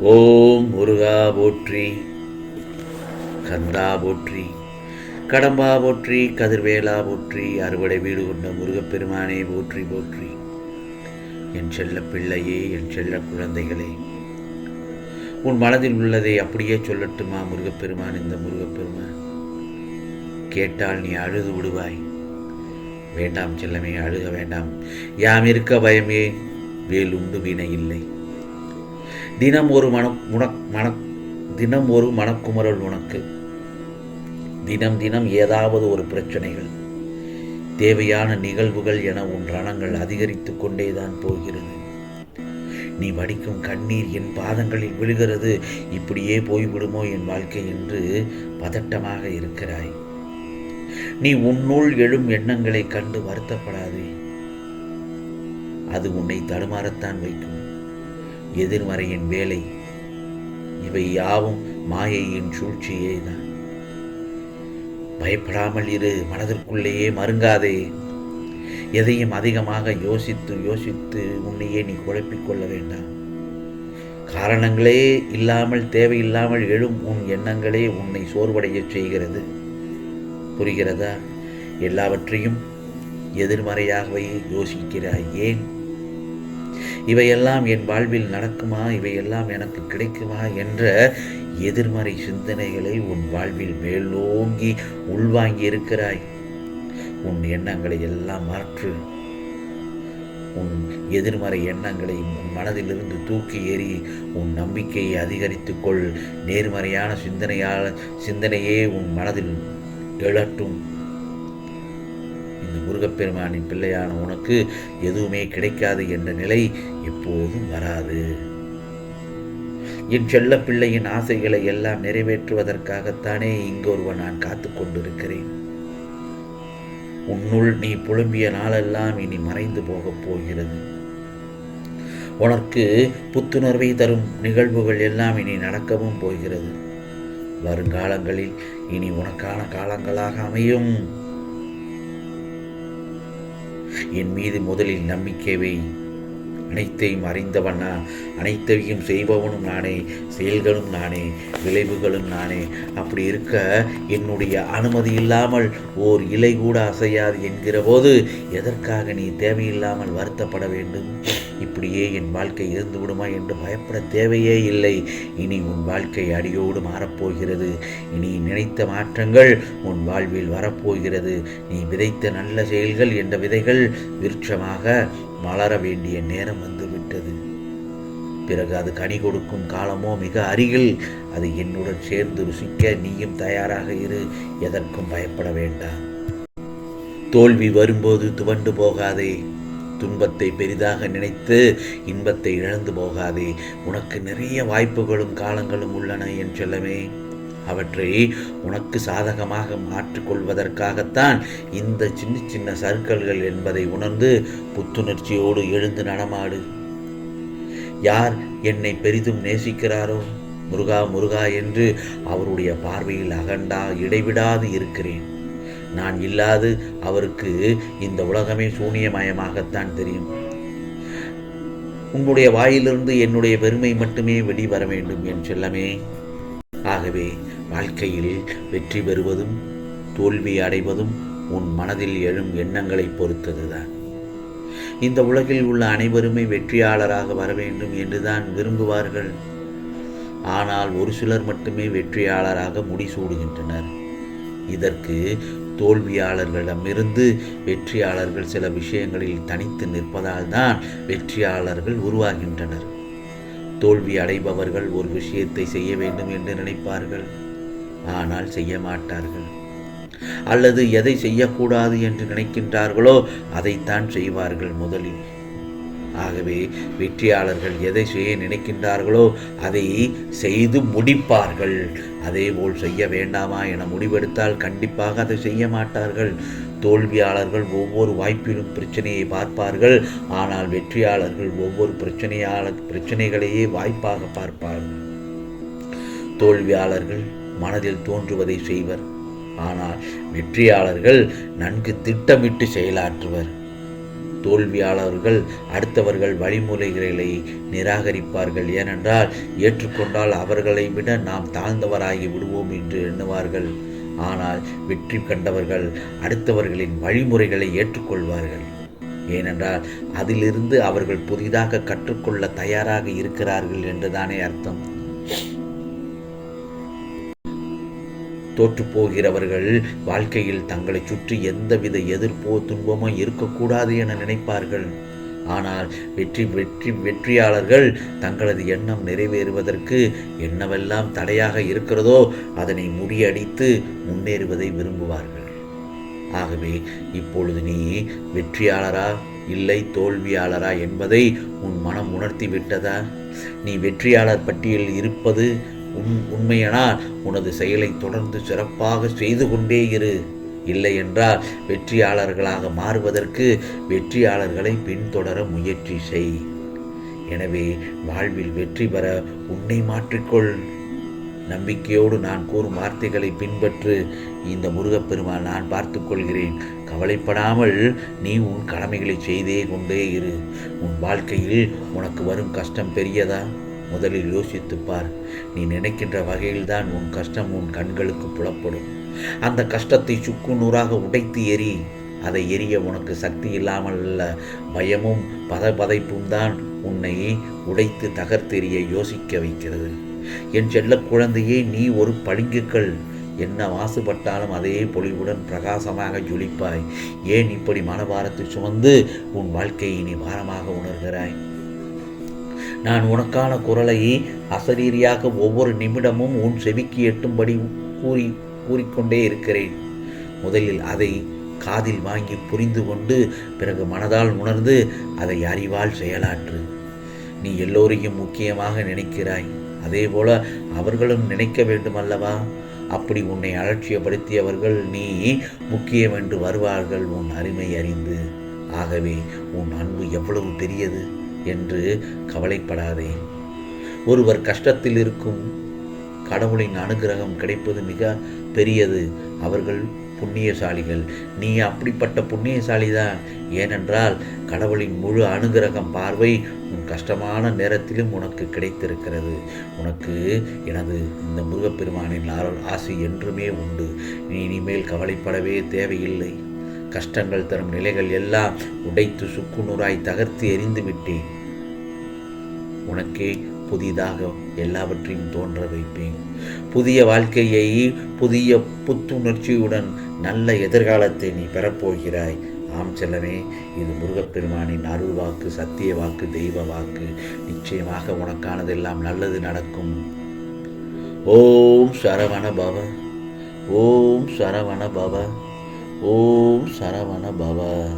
ஓம் முருகா போற்றி கந்தா போற்றி கடம்பா போற்றி கதிர்வேலா போற்றி அறுவடை வீடு கொண்ட முருகப்பெருமானே போற்றி போற்றி. என் செல்ல பிள்ளையே என் செல்ல குழந்தைகளே உன் மனதில் உள்ளதை அப்படியே சொல்லட்டுமா முருகப்பெருமான் இந்த முருகப்பெருமான்? கேட்டால் நீ அழுது விடுவாய். வேண்டாம் செல்லமே அழுக வேண்டாம். யாம் இருக்க பயமே வேல் உண்டு வீணை இல்லை. தினம் ஒரு மன உனக் மன தினம் ஒரு மனக்குமரல் உனக்கு. தினம் தினம் ஏதாவது ஒரு பிரச்சனைகள் தேவையான நிகழ்வுகள் என உன் ரணங்கள் அதிகரித்து கொண்டேதான் போகிறது. நீ வடிக்கும் கண்ணீர் என் பாதங்களில் விழுகிறது இப்படியே போய்விடுமோ என் வாழ்க்கை என்று பதட்டமாக இருக்கிறாய். நீ உன்னுள் எழும் எண்ணங்களை கண்டு வருத்தப்படாதே. அது உன்னை தடுமாறத்தான் வைக்கும். எதிர்மறையின் வேலை. இவை யாவும் மாயையின் சூழ்ச்சியே தான் பயப்படாமல் இரு மனதிற்குள்ளேயே மருங்காதே. எதையும் அதிகமாக யோசித்து யோசித்து உன்னையே நீ குழப்பிக் கொள்ள வேண்டாம். காரணங்களே இல்லாமல் தேவையில்லாமல் எழும் உன் எண்ணங்களே உன்னை சோர்வடையச் செய்கிறது. புரிகிறதா? எல்லாவற்றையும் எதிர்மறையாகவே யோசிக்கிறாய். ஏன்? இவையெல்லாம் என் வாழ்வில் நடக்குமா? இவையெல்லாம் எனக்கு கிடைக்குமா? என்ற எதிர்மறை சிந்தனைகளை உன் வாழ்வில் மேலோங்கி உள்வாங்கி இருக்கிறாய் உன் எண்ணங்களை எல்லாம் மாற்று. உன் எதிர்மறை எண்ணங்களை உன் மனதிலிருந்து தூக்கி எறி உன் நம்பிக்கையை அதிகரித்துக்கொள். நேர்மறையான சிந்தனையால் சிந்தனையே உன் மனதில் எழட்டும் இந்த முருகப்பெருமானின் பிள்ளையான உனக்கு எதுவுமே கிடைக்காது என்ற நிலை எப்போதும் வராது. என் செல்ல பிள்ளையின் ஆசைகளை எல்லாம் நிறைவேற்றுவதற்காகத்தானே இங்கொருவன் நான் காத்து கொண்டிருக்கிறேன். உன்னுள் நீ புலம்பிய நாளெல்லாம் இனி மறைந்து போகப் போகிறது. உனக்கு புத்துணர்வை தரும் நிகழ்வுகள் எல்லாம் இனி நடக்கவும் போகிறது. வருங்காலங்களில் இனி உனக்கான காலங்களாக அமையும். என் மீது முதலில் நம்பிக்கை வை. அனைத்தையும் அறிந்தவனா அனைத்தையும் செய்பவனும் நானே செயல்களும் நானே விளைவுகளும் நானே. அப்படி இருக்க என்னுடைய அனுமதி இல்லாமல் ஓர் இலை கூட அசையாது என்கிற போது எதற்காக நீ தேவையில்லாமல் வருத்தப்பட வேண்டும்? இப்படியே என் வாழ்க்கை இருந்து விடுமா என்று பயப்பட தேவையே இல்லை. இனி உன் வாழ்க்கை அடியோடு மாறப்போகிறது. இனி நினைத்த மாற்றங்கள் உன் வாழ்வில் வரப்போகிறது. நீ விதைத்த நல்ல செயல்கள் என்ற விதைகள் விருட்சமாக மலர வேண்டிய நேரம் வந்துவிட்டது. பிறகு அது கனி கொடுக்கும் காலமோ மிக அருகில் அது என்னுடன் சேர்ந்து ருசிக்க நீயும் தயாராக இரு. எதற்கும் பயப்பட வேண்டாம். தோல்வி வரும்போது துவண்டு போகாதே. துன்பத்தை பெரிதாக நினைத்து இன்பத்தை இழந்து போகாதே. உனக்கு நிறைய வாய்ப்புகளும் காலங்களும் உள்ளன என் செல்லமே. அவற்றை உனக்கு சாதகமாக மாற்றிக்கொள்வதற்காகத்தான் இந்த சின்ன சின்ன சர்க்கல்கள் என்பதை உணர்ந்து புத்துணர்ச்சியோடு எழுந்து நடமாடு. யார் என்னை பெரிதும் நேசிக்கிறாரோ? முருகா முருகா என்று அவருடைய பார்வையில் அகண்டா இடைவிடாது இருக்கிறேன். நான் இல்லாது அவருக்கு இந்த உலகமே சூனியமயமாகத்தான் தெரியும். உன்னுடைய வாயிலிருந்து என்னுடைய பெருமை மட்டுமே வெளிவர வேண்டும் என் செல்லமே. ஆகவே வாழ்க்கையில் வெற்றி பெறுவதும் தோல்வி அடைவதும் உன் மனதில் எழும் எண்ணங்களை பொறுத்ததுதான். இந்த உலகில் உள்ள அனைவருமே வெற்றியாளராக வர வேண்டும் என்றுதான் விரும்புவார்கள். ஆனால் ஒரு சிலர் மட்டுமே வெற்றியாளராக முடிசூடுகின்றனர். இதற்கு தோல்வியாளர்களிடமிருந்து வெற்றியாளர்கள் சில விஷயங்களில் தனித்து நிற்பதால் தான் வெற்றியாளர்கள் உருவாகின்றனர். தோல்வி அடைபவர்கள் ஒரு விஷயத்தை செய்ய வேண்டும் என்று நினைப்பார்கள். ஆனால் செய்ய மாட்டார்கள். அல்லது எதை செய்யக்கூடாது என்று நினைக்கின்றார்களோ அதைத்தான் செய்வார்கள் முதலில். ஆகவே வெற்றியாளர்கள் எதை செய்ய நினைக்கின்றார்களோ அதை செய்து முடிப்பார்கள். அதேபோல் செய்ய வேண்டாமா என முடிவெடுத்தால் கண்டிப்பாக அதை செய்ய மாட்டார்கள். தோல்வியாளர்கள் ஒவ்வொரு வாய்ப்பிலும் பிரச்சனையை பார்ப்பார்கள். ஆனால் வெற்றியாளர்கள் ஒவ்வொரு பிரச்சனையாள பிரச்சனைகளையே வாய்ப்பாக பார்ப்பார்கள் தோல்வியாளர்கள் மனதில் தோன்றுவதை செய்வர். ஆனால் வெற்றியாளர்கள் நன்கு திட்டமிட்டு செயலாற்றுவர். தோல்வியாளர்கள் அடுத்தவர்கள் வழிமுறைகளை நிராகரிப்பார்கள். ஏனென்றால் ஏற்றுக்கொண்டால் அவர்களை விட நாம் தாழ்ந்தவராகி விடுவோம் என்று எண்ணுவார்கள். ஆனால் வெற்றி கண்டவர்கள் அடுத்தவர்களின் வழிமுறைகளை ஏற்றுக்கொள்வார்கள். ஏனென்றால் அதிலிருந்து அவர்கள் புதிதாக கற்றுக்கொள்ள தயாராக இருக்கிறார்கள் என்றுதானே அர்த்தம். தோற்றுப்போகிறவர்கள் வாழ்க்கையில் தங்களை சுற்றி எந்தவித எதிர்ப்போ துன்பமோ இருக்கக்கூடாது என நினைப்பார்கள். ஆனால் வெற்றி வெற்றி வெற்றியாளர்கள் தங்களது எண்ணம் நிறைவேறுவதற்கு என்னவெல்லாம் தடையாக இருக்கிறதோ அதனை முறியடித்து முன்னேறுவதை விரும்புவார்கள். ஆகவே இப்பொழுது நீ வெற்றியாளரா இல்லை தோல்வியாளரா என்பதை உன் மனம் உணர்த்தி விட்டதா நீ வெற்றியாளர் பட்டியலில் இருப்பது உன் உண்மையானால் உனது செயலை தொடர்ந்து சிறப்பாக செய்து கொண்டே இரு. இல்லை என்றால் வெற்றியாளர்களாக மாறுவதற்கு வெற்றியாளர்களை பின்தொடர முயற்சி செய். எனவே வாழ்வில் வெற்றி பெற உன்னை மாற்றிக்கொள். நம்பிக்கையோடு நான் கூறும் வார்த்தைகளை பின்பற்று. இந்த முருகப்பெருமான் நான் பார்த்து கொள்கிறேன். கவலைப்படாமல் நீ உன் கடமைகளை செய்தே கொண்டே இரு. உன் வாழ்க்கையில் உனக்கு வரும் கஷ்டம் பெரியதா? முதலில் யோசித்துப்பார். நீ நினைக்கின்ற வகையில்தான் உன் கஷ்டம் உன் கண்களுக்கு புலப்படும். அந்த கஷ்டத்தை சுக்கு நூறாக உடைத்து எரி அதை எரிய உனக்கு சக்தி இல்லாமல் அல்ல பயமும் பதபதைப்பும் தான் உன்னை உடைத்து தகர்த்தெறிய யோசிக்க வைக்கிறது. என் செல்ல குழந்தையே நீ ஒரு பளிங்குக்கள் என்ன மாசுபட்டாலும் அதே பொலிவுடன் பிரகாசமாக ஜொலிப்பாய். ஏன் இப்படி மனபாரத்தை சுமந்து உன் வாழ்க்கையை நீ பாரமாக உணர்கிறாய்? நான் உனக்கான குரலை அசரீரியாக ஒவ்வொரு நிமிடமும் உன் செவிக்கு எட்டும்படி கூறி கூறிக்கொண்டே இருக்கிறேன். முதலில் அதை காதில் வாங்கி புரிந்து கொண்டு பிறகு மனதால் உணர்ந்து அதை அறிவால் செயலாற்று. நீ எல்லோரையும் முக்கியமாக நினைக்கிறாய். அதேபோல அவர்களும் நினைக்க வேண்டும் அல்லவா அப்படி உன்னை அலட்சியப்படுத்தியவர்கள் நீ முக்கியம் என்று வருவார்கள் உன் அருமை அறிந்து. ஆகவே உன் அன்பு எவ்வளவு பெரியது? என்று கவலைப்படாதே. ஒருவர் கஷ்டத்தில் இருக்கும் கடவுளின் அனுகிரகம் கிடைப்பது மிக பெரியது. அவர்கள் புண்ணியசாலிகள். நீ அப்படிப்பட்ட புண்ணியசாலிதான். ஏனென்றால் கடவுளின் முழு அனுகிரகம் பார்வை உன் கஷ்டமான நேரத்திலும் உனக்கு கிடைத்திருக்கிறது. உனக்கு எனது இந்த முருகப்பெருமானின் ஆசி ஆசை என்றுமே உண்டு. நீ இனிமேல் கவலைப்படவே தேவையில்லை. கஷ்டங்கள் தரும் நிலைகள் எல்லாம் உடைத்து சுக்குநூறாய் தகர்த்து எரிந்து விட்டேன். உனக்கே புதிதாக எல்லாவற்றையும் தோன்ற வைப்பேன். புதிய வாழ்க்கையை புதிய புத்துணர்ச்சியுடன் நல்ல எதிர்காலத்தை நீ பெறப்போகிறாய். ஆம் செல்லமே இது முருகப்பெருமானின் அருள் வாக்கு சத்திய வாக்கு தெய்வ வாக்கு. நிச்சயமாக உனக்கானதெல்லாம் நல்லது நடக்கும். ஓம் சரவண பவ. ஓம் சரவண பவ. ஓம் சரவண பவ.